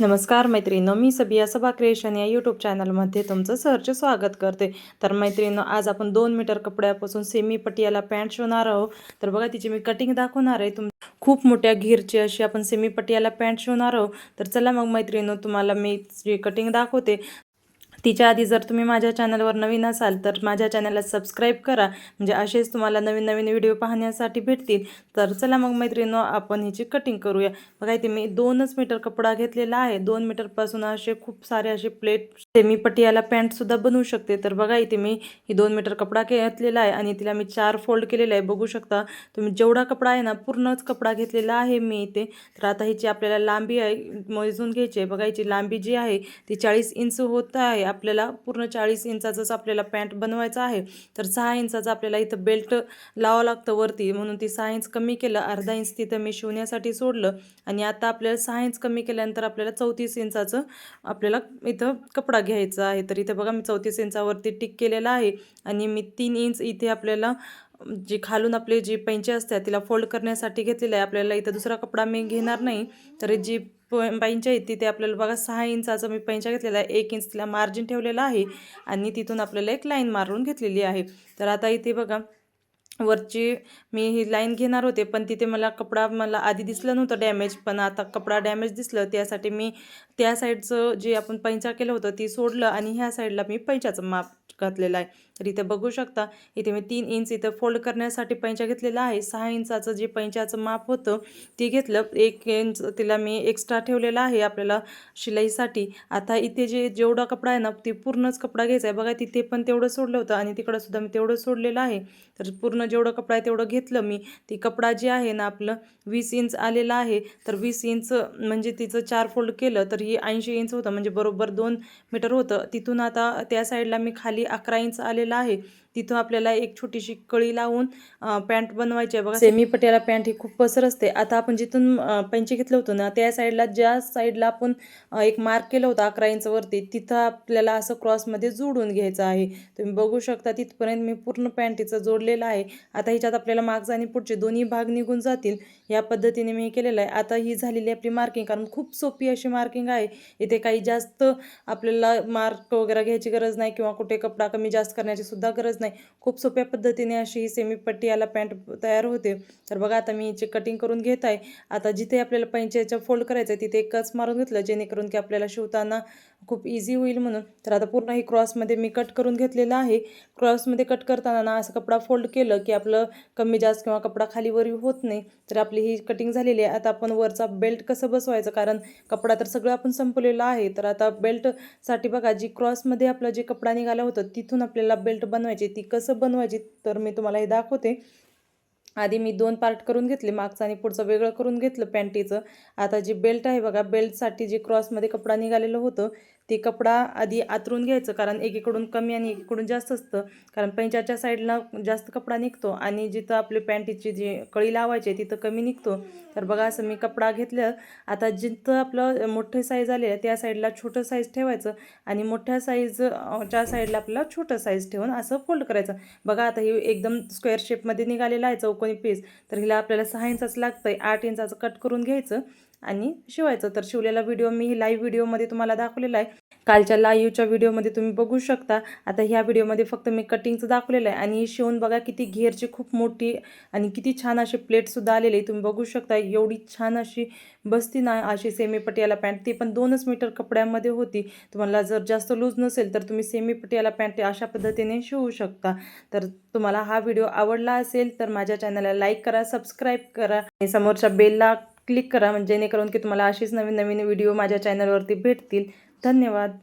नमस्कार मैत्रिणी मी सबिया सभा क्रिएशन या यूट्यूब चॅनलमध्ये तुमचं सहर्ष स्वागत करते. तर मैत्रिणी आज आपण दोन मीटर कपड्यापासून सेमी पटियाला पॅन्ट शिवणार आहोत. तर बघा तिची मी कटिंग दाखवणार आहे. तुम खूप मोठ्या घेरची अशी आपण सेमी पटियाला पॅन्ट शिवणार आहोत. तर चला मग मैत्रिणी तुम्हाला मी जी कटिंग दाखवते तिच्या आधी जर तुम्ही माझ्या चॅनलवर नवीन असाल तर माझ्या चॅनलला सबस्क्राईब करा. म्हणजे असेच तुम्हाला नवीन नवीन व्हिडिओ पाहण्यासाठी भेटतील. तर चला मग मैत्रिणी आपण हिची कटिंग करूया. बघा इथे मी दोनच मीटर कपडा घेतलेला आहे. दोन मीटरपासून असे खूप सारे असे प्लेट सेमी पटियाला पॅन्टसुद्धा बनवू शकते. तर बघा इथे मी ही दोन मीटर कपडा घेतलेला आहे आणि तिला मी चार फोल्ड केलेला आहे. बघू शकता तुम्ही जेवढा कपडा आहे ना पूर्णच कपडा घेतलेला आहे मी इथे. तर आता हिची आपल्याला लांबी आहे मोजून घ्यायची आहे. बघा हिची लांबी जी आहे ती चाळीस इंच होत आहे. आपल्याला पूर्ण चाळीस इंचाचंच आपल्याला पॅन्ट बनवायचं आहे. तर सहा इंचाचं आपल्याला इथं बेल्ट लावावं लागतं वरती. म्हणून ती सहा इंच कमी केलं अर्धा इंच तिथं मी शिवण्यासाठी सोडलं. आणि आता आपल्याला सहा इंच कमी केल्यानंतर आपल्याला चौतीस इंचाचं आपल्याला इथं कपडा घ्यायचा आहे. तर इथं बघा मी चौतीस इंचावरती टिक केलेला आहे. आणि मी तीन इंच इथे आपल्याला जी खालून आपली जी पैंची असते तिला फोल्ड करण्यासाठी घेतलेलं आहे. आपल्याला इथं दुसरा कपडा मी घेणार नाही. तर जी पैंच्या आहेत तिथे आपल्याला बघा सहा इंचाचा मी पैंचा घेतलेला आहे. एक इंच तिला मार्जिन ठेवलेला आहे आणि तिथून आपल्याला एक लाईन मारून घेतलेली आहे. तर आता इथे बघा वरची मी ही लाईन घेणार होते पण तिथे मला कपडा मला आधी दिसलं नव्हतं डॅमेज पण आता कपडा डॅमेज दिसलं. त्यासाठी मी त्या साईडचं जे आपण पैंचा केलं होतं ती सोडलं आणि ह्या साईडला मी पैंचाचं माप घातलेला आहे. तर इथे बघू शकता इथे मी तीन इंच इथं फोल्ड करण्यासाठी पैंचा घेतलेला आहे. सहा इंचाचं जे पैंचाचं माप होतं ते घेतलं. एक इंच तिला मी एक्स्ट्रा ठेवलेला आहे आपल्याला शिलाईसाठी. आता इथे जे जेवढा कपडा आहे ना ते पूर्णच कपडा घ्यायचा आहे. बघा तिथे पण तेवढं सोडलं होतं आणि तिकडंसुद्धा मी तेवढं सोडलेलं आहे. तर पूर्ण जेवढं कपडा आहे तेवढं घेतलं मी. ती कपडा जे आहे ना आपलं वीस इंच आलेलं आहे. तर वीस इंच म्हणजे तिचं चार फोल्ड केलं तर ही ऐंशी इंच होतं. म्हणजे बरोबर दोन मीटर होतं. तिथून आता त्या साईडला मी खाली अकरा इंच आलेलं आहे. तिथं आपल्याला एक छोटीशी कळी लावून पॅन्ट बनवायची आहे. बघा सेमी पट्याला पॅन्ट ही खूप पसर असते. आता आपण जिथून पंचे घेतलं होतं ना त्या साईडला ज्या साईडला आपण एक मार्क केलं होतं अकरा इंचवरती तिथं आपल्याला असं क्रॉसमध्ये जोडून घ्यायचं आहे. तुम्ही बघू शकता तिथपर्यंत मी पूर्ण पॅन्टीचं जोडलेलं आहे. आता ह्याच्यात आपल्याला मागचा आणि पुढचे दोन्ही भाग निघून जातील. या पद्धतीने मी केलेलं आहे. आता ही झालेली आपली मार्किंग कारण खूप सोपी अशी मार्किंग आहे. इथे काही जास्त आपल्याला मार्क वगैरे घ्यायची गरज नाही किंवा कुठे कपडा कमी जास्त करण्याची सुद्धा गरज नाही. खूप सोप्या पद्धतीने अशी ही सेमी पट्टी याला पॅन्ट तयार होते. तर बघा आता मी हिची कटिंग करून घेत आहे. आता जिथे आपल्याला पैंच्याच्या फोल्ड करायचं आहे तिथे एकच मारून घेतलं जेणेकरून की आपल्याला शिवताना खूप इझी होईल म्हणून. तर आता पूर्ण ही क्रॉसमध्ये मी कट करून घेतलेलं आहे. क्रॉसमध्ये कट करताना ना असं कपडा फोल्ड केलं की आपलं कमी जास्त किंवा कपडा खालीवर होत नाही. तर आपली ही कटिंग झालेली आहे. आता आपण वरचा बेल्ट कसं बसवायचं? कारण कपडा तर सगळं आपण संपवलेला आहे. तर आता बेल्टसाठी बघा जी क्रॉसमध्ये आपला जे कपडा निघाला होतं तिथून आपल्याला बेल्ट बनवायची ती कसं बनवायची तर मी तुम्हाला हे दाखवते. आधी मी दोन पार्ट करून घेतले मागचं आणि पुढचं वेगळं करून घेतलं पॅन्टीचं. आता जी बेल्ट आहे बघा बेल्टसाठी जे क्रॉसमध्ये कपडा निघालेलं होतं ते कपडा आधी आतरून घ्यायचं कारण एकीकडून कमी आणि एकीकडून जास्त असतं. कारण पंचाच्या साईडला जास्त कपडा निघतो आणि जिथं आपली पॅन्टीची जी कळी लावायची तिथं कमी निघतो. तर बघा असं मी कपडा घेतलं आता जिथं आपलं मोठं साईज आले त्या साईडला छोटं साईज ठेवायचं आणि मोठ्या साईजच्या साईडला आपल्याला छोटं साईज ठेवून असं फोल्ड करायचं. बघा आता हे एकदम स्क्वेअर शेपमध्ये निघालेलं आहे चौकोनी पीस तर हिला आपल्याला सहा इंचाचं लागतं आहे आठ इंचाचं कट करून घ्यायचं. आणि शिवायचं. तर शिवलेला व्हिडिओ मी लाईव्ह व्हिडिओमध्ये तुम्हाला दाखवलेला आहे. कालच्या लाईव्हच्या व्हिडिओमध्ये तुम्ही बघू शकता. आता ह्या व्हिडिओमध्ये फक्त मी कटिंगचं दाखवलेलं आहे. आणि शिवून बघा किती घेरची खूप मोठी आणि किती छान अशी प्लेटसुद्धा आलेली आहे. तुम्ही बघू शकता एवढी छान अशी बसती ना अशी सेमी पटियाला पॅन्ट ती पण दोनच मीटर कपड्यामध्ये होती. तुम्हाला जर जास्त लूज नसेल तर तुम्ही सेमी पटियाला पॅन्ट अशा पद्धतीने शिवू शकता. तर तुम्हाला हा व्हिडिओ आवडला असेल तर माझ्या चॅनलला लाईक करा सबस्क्राईब करा. आणि समोरच्या बेलला क्लिक करा म्हणजे जेणेकरून की तुम्हाला अशीच नवीन नवीन व्हिडिओ माझ्या चॅनलवरती भेटतील. धन्यवाद.